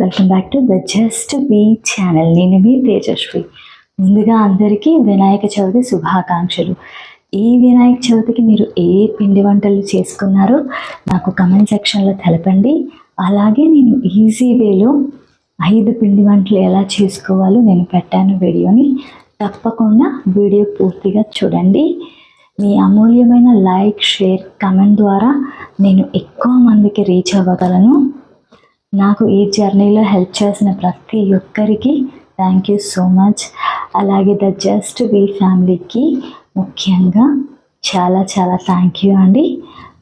Welcome back to the just B channel నేను మీ తేజస్వి. ముందుగా అందరికీ వినాయక చవితి శుభాకాంక్షలు. ఈ వినాయక చవితికి మీరు ఏ పిండి వంటలు చేసుకున్నారో నాకు కమెంట్ సెక్షన్లో తెలపండి. అలాగే నేను ఈజీ వేలో ఐదు పిండి వంటలు ఎలా చేసుకోవాలో నేను పెట్టాను వీడియోని. తప్పకుండా వీడియో పూర్తిగా చూడండి. మీ అమూల్యమైన లైక్ షేర్ కమెంట్ ద్వారా నేను ఎక్కువ మందికి రీచ్ అవ్వగలను. నాకు ఈ జర్నీలో హెల్ప్ చేసిన ప్రతి ఒక్కరికి థ్యాంక్ యూ సో మచ్ అలాగే ద జస్ట్ వీ ఫ్యామిలీకి ముఖ్యంగా చాలా చాలా థ్యాంక్ యూ అండి.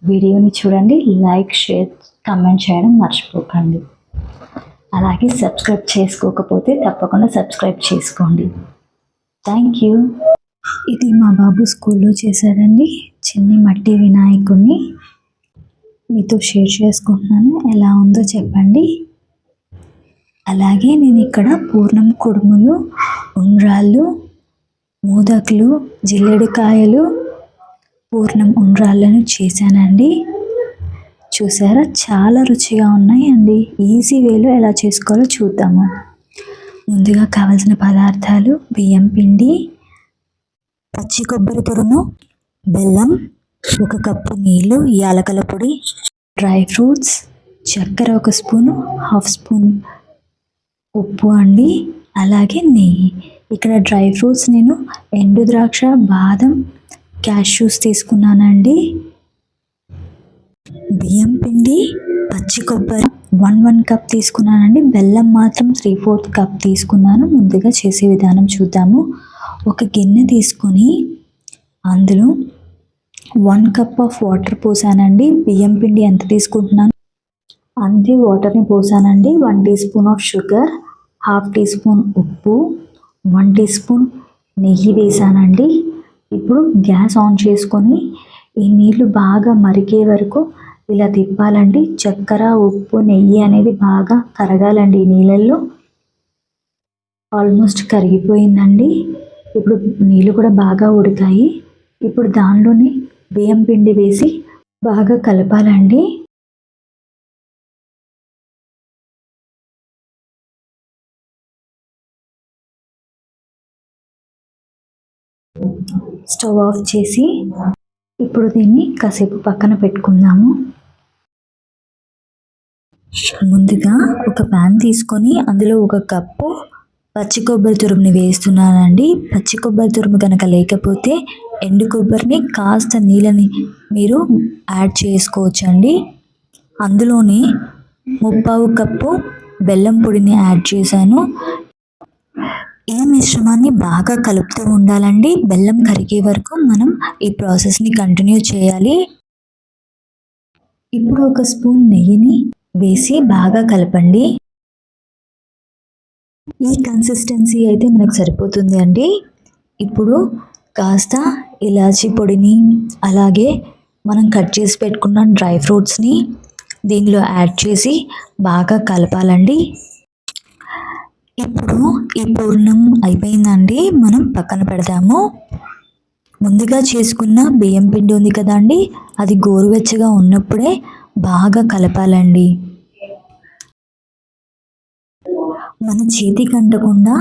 వీడియోని చూడండి లైక్ షేర్ కమెంట్ చేయడం మర్చిపోకండి. అలాగే సబ్స్క్రైబ్ చేసుకోకపోతే తప్పకుండా సబ్స్క్రైబ్ చేసుకోండి. థ్యాంక్ యూ ఇది మా బాబు స్కూల్లో చేశారండి చిన్ని మట్టి వినాయకుడిని మీతో షేర్ చేసుకుంటున్నాను. ఎలా ఉందో చెప్పండి. అలాగే నేను ఇక్కడ పూర్ణం కుడుములు ఉండ్రాళ్ళు మోదకులు జిల్లేడికాయలు పూర్ణం ఉండ్రాళ్ళను చేశానండి. చూసారా? చాలా రుచిగా ఉన్నాయండి. ఈజీ వేలో ఎలా చేసుకోవాలో చూద్దాము. ముందుగా కావలసిన పదార్థాలు బియ్యం పిండి పచ్చి కొబ్బరి తురుము బెల్లం ఒక కప్పు నీళ్ళు యాలకల పొడి డ్రై ఫ్రూట్స్ చక్కెర ఒక స్పూను హాఫ్ స్పూన్ ఉప్పు అండి అలాగే నెయ్యి. ఇక్కడ డ్రై ఫ్రూట్స్ నేను ఎండు ద్రాక్ష బాదం క్యాష్యూస్ తీసుకున్నానండి. బియ్యం పిండి పచ్చి కొబ్బరి వన్ వన్ కప్ తీసుకున్నానండి. బెల్లం మాత్రం త్రీ ఫోర్త్ కప్ తీసుకున్నాను. ముందుగా చేసే విధానం చూద్దాము. ఒక గిన్నె తీసుకొని అందులో వన్ కప్ ఆఫ్ వాటర్ పోసానండి. బియ్యం పిండి ఎంత తీసుకుంటున్నాను? అంతే వాటర్ని పోసానండి. One teaspoon of sugar half teaspoon ఉప్పు వన్ టీ స్పూన్ నెయ్యి వేసానండి. ఇప్పుడు గ్యాస్ ఆన్ చేసుకొని ఈ నీళ్ళు బాగా మరిగే వరకు ఇలా తిప్పాలండి. చక్కెర ఉప్పు నెయ్యి అనేది బాగా కరగాలండి ఈ నీళ్ళల్లో. ఆల్మోస్ట్ కరిగిపోయిందండి. ఇప్పుడు నీళ్ళు కూడా బాగా ఉడికాయి. ఇప్పుడు దానిలోని బియ్యం పిండి వేసి బాగా కలపాలండి. స్టవ్ ఆఫ్ చేసి ఇప్పుడు దీన్ని కాసేపు పక్కన పెట్టుకుందాము. ముందుగా ఒక ప్యాన్ తీసుకొని అందులో ఒక కప్పు పచ్చి కొబ్బరి తురుముని వేస్తున్నానండి. పచ్చి కొబ్బరి తురుము కనుక లేకపోతే ఎండు కొబ్బరిని కాస్త నీళ్ళని మీరు యాడ్ చేసుకోవచ్చండి. అందులోనే ముప్పావు కప్పు బెల్లం పొడిని యాడ్ చేశాను. ఈ మిశ్రమాన్ని బాగా కలుపుతూ ఉండాలండి. బెల్లం కరిగే వరకు మనం ఈ ప్రాసెస్ని కంటిన్యూ చేయాలి. ఇప్పుడు ఒక స్పూన్ నెయ్యిని వేసి బాగా కలపండి. ఈ కన్సిస్టెన్సీ అయితే మనకు సరిపోతుంది అండి ఇప్పుడు కాస్త ఇలాచీ పొడిని అలాగే మనం కట్ చేసి పెట్టుకున్న డ్రై ఫ్రూట్స్ని దీనిలో యాడ్ చేసి బాగా కలపాలండి. ఇప్పుడు ఈ పూర్ణం అయిపోయిందండి. మనం పక్కన పెడదాము ముందుగా చేసుకున్న బియ్యం పిండి ఉంది కదండి. అది గోరువెచ్చగా ఉన్నప్పుడే బాగా కలపాలండి. మన చేతికి అంటకుండా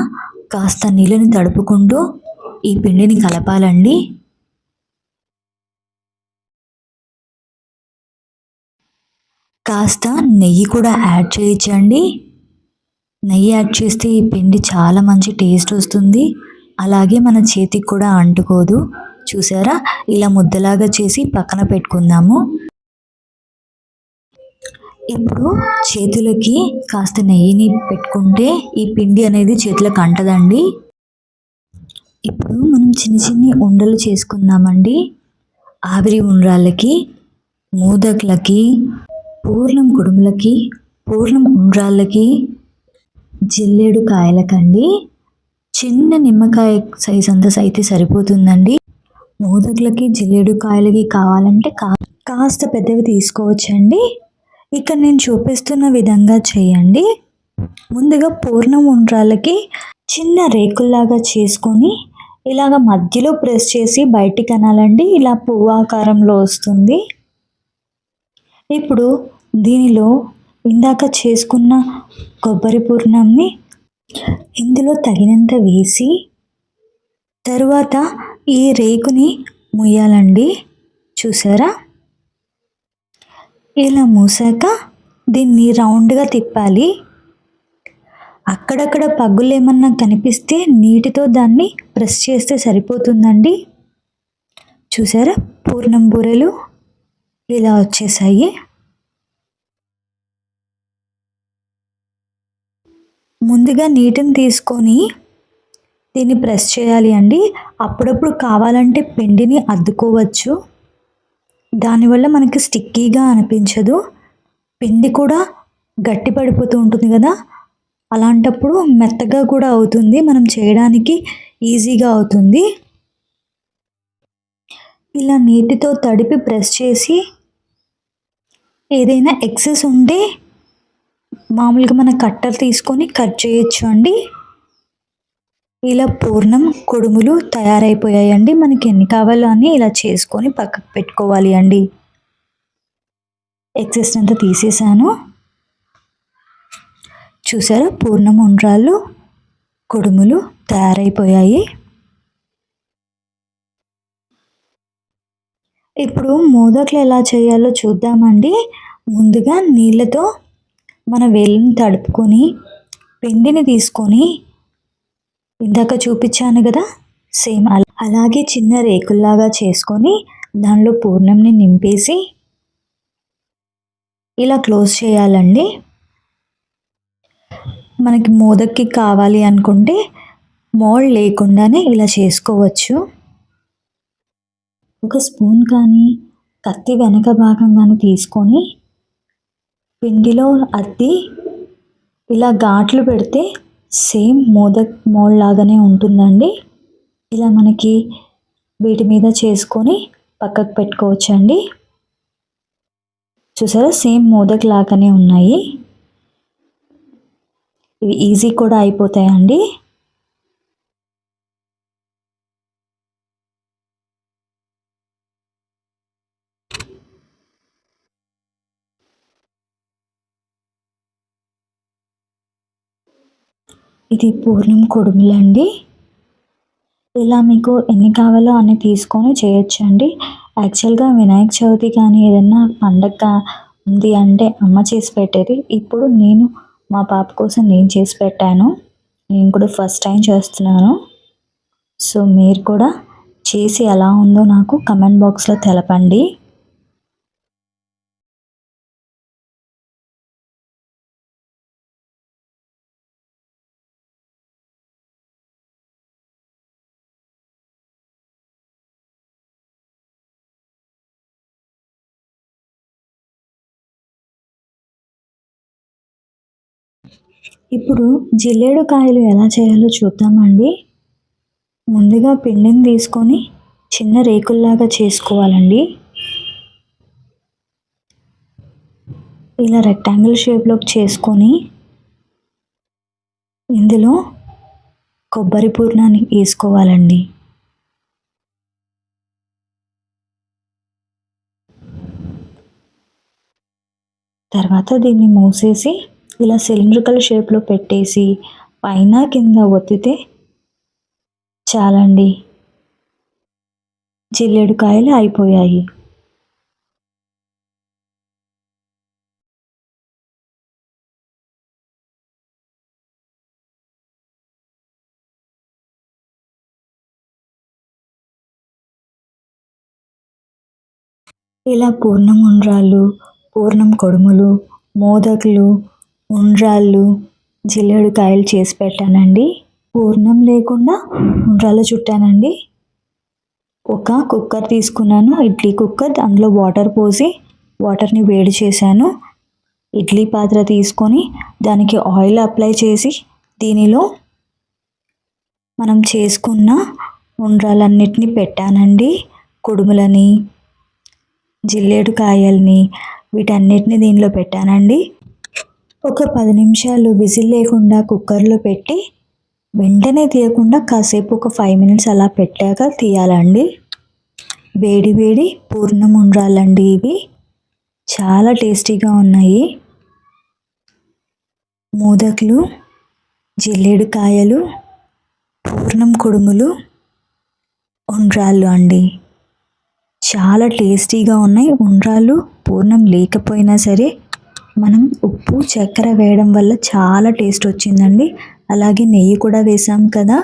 కాస్త నీళ్ళని తడుపుకుంటూ ఈ పిండిని కలపాలండి. కాస్త నెయ్యి కూడా యాడ్ చేయించండి నెయ్యి యాడ్ చేస్తే ఈ పిండి చాలా మంచి టేస్ట్ వస్తుంది. అలాగే మన చేతికి కూడా అంటుకోదు. చూసారా? ఇలా ముద్దలాగా చేసి పక్కన పెట్టుకుందాము. ఇప్పుడు చేతులకి కాస్త నెయ్యిని పెట్టుకుంటే ఈ పిండి అనేది చేతులకు అంటదండి. ఇప్పుడు మనం చిన్న చిన్ని ఉండలు చేసుకుందామండి. ఆవిరి ఉండ్రాళ్ళకి మూదకులకి పూర్ణం కుడుములకి పూర్ణం ఉండ్రాళ్ళకి జిల్లేడు కాయలకండి. చిన్న నిమ్మకాయ సైజ్ అంత అయితే సరిపోతుందండి. మోదకులకి జిల్లేడు కాయలకి కావాలంటే కా కాస్త పెద్దవి తీసుకోవచ్చండి. ఇక్కడ నేను చూపిస్తున్న విధంగా చేయండి. ముందుగా పూర్ణం ఉండ్రాలకి చిన్న రేకుల్లాగా చేసుకొని ఇలాగ మధ్యలో ప్రెస్ చేసి బయటికి అనాలండి. ఇలా పువ్వు ఆకారంలో వస్తుంది. ఇప్పుడు దీనిలో ఇందాక చేసుకున్న కొబ్బరి పూర్ణంని ఇందులో తగినంత వేసి తరువాత ఈ రేకుని ముయ్యాలండి. చూసారా? ఇలా మూసాక దీన్ని రౌండ్గా తిప్పాలి. అక్కడక్కడ పగ్గులు ఏమన్నా కనిపిస్తే నీటితో దాన్ని ప్రెస్ చేస్తే సరిపోతుందండి. చూసారా? పూర్ణం బూరెలు ఇలా వచ్చేసాయి. ముందుగా నీటిని తీసుకొని దీన్ని ప్రెస్ చేయాలి అండి. అప్పుడప్పుడు కావాలంటే పిండిని అద్దుకోవచ్చు. దానివల్ల మనకి స్టిక్కీగా అనిపించదు. పిండి కూడా గట్టి పడిపోతూ ఉంటుంది కదా. అలాంటప్పుడు మెత్తగా కూడా అవుతుంది. మనం చేయడానికి ఈజీగా అవుతుంది. ఇలా నీటితో తడిపి ప్రెస్ చేసి ఏదైనా ఎక్సెస్ ఉంటే మామూలుగా మన కట్టర్ తీసుకొని కట్ చేయొచ్చు అండి. ఇలా పూర్ణం కుడుములు తయారైపోయాయండి. మనకి ఎన్ని కావాలో అని ఇలా చేసుకొని పక్కకు పెట్టుకోవాలి అండి. ఎక్సెస్ అంతా తీసేసాను. చూసారా పూర్ణం ఉండ్రాళ్ళు కుడుములు తయారైపోయాయి. ఇప్పుడు మోదకలు ఎలా చేయాలో చూద్దామండి. ముందుగా నీళ్ళతో మన వేలిని తడుపుకొని పిండిని తీసుకొని ఇందాక చూపించాను కదా సేమ్ అలాగే చిన్న రేకుల్లాగా చేసుకొని దానిలో పూర్ణంని నింపేసి ఇలా క్లోజ్ చేయాలండి. మనకి మోదక్కి కావాలి అనుకుంటే మోల్డ్ లేకుండానే ఇలా చేసుకోవచ్చు. ఒక స్పూన్ కానీ కత్తి వెనక భాగం కానీ తీసుకొని పిండిలో అద్ది ఇలా ఘాట్లు పెడితే సేమ్ మోదక్ మోల్ లాగానే ఉంటుందండి. ఇలా మనకి వీటి మీద చేసుకొని పక్కకు పెట్టుకోవచ్చండి. చూసారా? సేమ్ మోదక్ లాగానే ఉన్నాయి. ఇవి ఈజీ కూడా అయిపోతాయండి. ఇది పూర్ణం కొడుములండి. ఇలా మీకు ఎన్ని కావాలో అన్ని తీసుకొని చేయొచ్చండి. యాక్చువల్గా వినాయక చవితి కానీ ఏదైనా పండగ ఉంది అంటే అమ్మ చేసి పెట్టేది. ఇప్పుడు నేను మా పాప కోసం నేను చేసి పెట్టాను. నేను కూడా ఫస్ట్ టైం చేస్తున్నాను. సో మీరు కూడా చేసి ఎలా ఉందో నాకు కమెంట్ బాక్స్లో తెలపండి. ఇప్పుడు జిల్లేడు కాయలు ఎలా చేయాలో చూద్దామండి. ముందుగా పిండిని తీసుకొని చిన్న రేకుల్లాగా చేసుకోవాలండి. ఇలా రెక్టాంగిల్ షేప్లోకి చేసుకొని ఇందులో కొబ్బరి పూర్ణాన్ని వేసుకోవాలండి. తర్వాత దీన్ని మూసేసి ఇలా సిలిండ్రికల్ షేప్లో పెట్టేసి పైన కింద ఒత్తితే చాలండి. చిల్లెడు కాయలు అయిపోయాయి. ఇలా పూర్ణం ఉండ్రాళ్ళు పూర్ణం కొడుములు మోదకులు ఉండ్రాళ్ళు జిల్లేడు కాయలు చేసి పెట్టానండి. పూర్ణం లేకుండా ఉండ్రాళ్ళు చుట్టానండి. ఒక కుక్కర్ తీసుకున్నాను. ఇడ్లీ కుక్కర్ దాంట్లో వాటర్ పోసి వాటర్ని వేడి చేశాను. ఇడ్లీ పాత్ర తీసుకొని దానికి ఆయిల్ అప్లై చేసి దీనిలో మనం చేసుకున్న ఉండ్రాలన్నిటినీ పెట్టానండి. కుడుములని జిల్లేడు కాయల్ని వీటన్నిటిని దీనిలో పెట్టానండి. ఒక పది నిమిషాలు విజిల్ లేకుండా కుక్కర్లో పెట్టి వెంటనే తీయకుండా కాసేపు ఒక ఫైవ్ మినిట్స్ అలా పెట్టాక తీయాలండి. వేడి వేడి పూర్ణం ఉండ్రాలండి ఇవి. చాలా టేస్టీగా ఉన్నాయి. మోదకులు జిల్లేడు కాయలు పూర్ణం కుడుములు ఉండ్రాళ్ళు అండి. చాలా టేస్టీగా ఉన్నాయి. ఉండ్రాళ్ళు పూర్ణం లేకపోయినా సరే మనం ఉప్పు చక్కెర వేయడం వల్ల చాలా టేస్ట్ వచ్చిందండి. అలాగే నెయ్యి కూడా వేసాం కదా.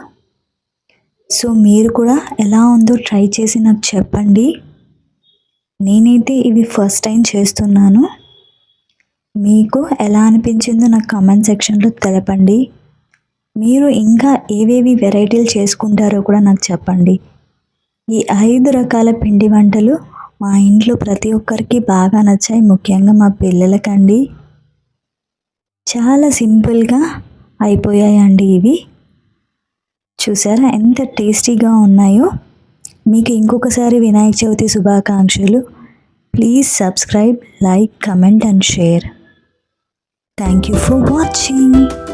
సో మీరు కూడా ఎలా ఉందో ట్రై చేసి నాకు చెప్పండి. నేనైతే ఇవి ఫస్ట్ టైం చేస్తున్నాను. మీకు ఎలా అనిపించిందో నాకు కామెంట్ సెక్షన్లో తెలపండి. మీరు ఇంకా ఏవేవి వెరైటీలు చేసుకుంటారో కూడా నాకు చెప్పండి. ఈ ఐదు రకాల పిండి వంటలు మా ఇంట్లో ప్రతి ఒక్కరికి బాగా నచ్చాయి ముఖ్యంగా మా పిల్లలకండి. చాలా సింపుల్గా అయిపోయాయండి ఇవి. చూసారా ఎంత టేస్టీగా ఉన్నాయో. మీకు ఇంకొకసారి వినాయక చవితి శుభాకాంక్షలు. Please subscribe like comment and share. Thank you for watching.